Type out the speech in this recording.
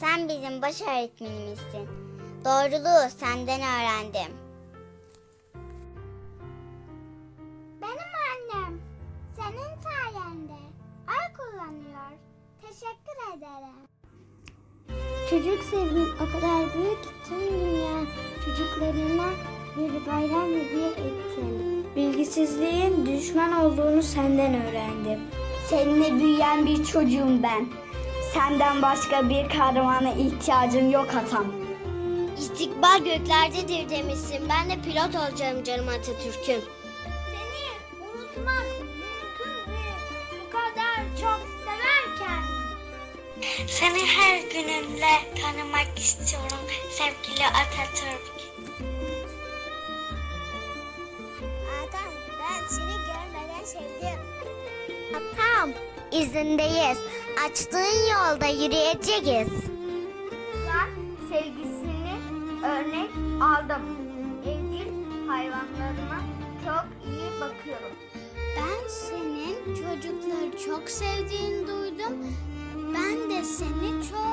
Sen bizim baş öğretmenimizsin. Doğruluğu senden öğrendim. Benim annem senin sayende ay kullanıyor. Teşekkür ederim. Çocuk sevgin o kadar büyük ki tüm dünya çocuklarına bir bayram hediye ettin. Bilgisizliğin düşman olduğunu senden öğrendim. Seninle büyüyen bir çocuğum ben. Senden başka bir kahramana ihtiyacım yok atam. İstikbal göklerdedir demişsin. Ben de pilot olacağım canım Atatürk'üm. Seni unutmak mümkün mü? Bu kadar çok severken. Seni her gününle tanımak istiyorum sevgili Atatürk. Adam ben seni görmeden sevdim. Atam izindeyiz. Açtığın yolda yürüyeceğiz. Ben sevgisini örnek aldım. Evcil hayvanlarıma çok iyi bakıyorum. Ben senin çocukları çok sevdiğini duydum. Ben de seni çok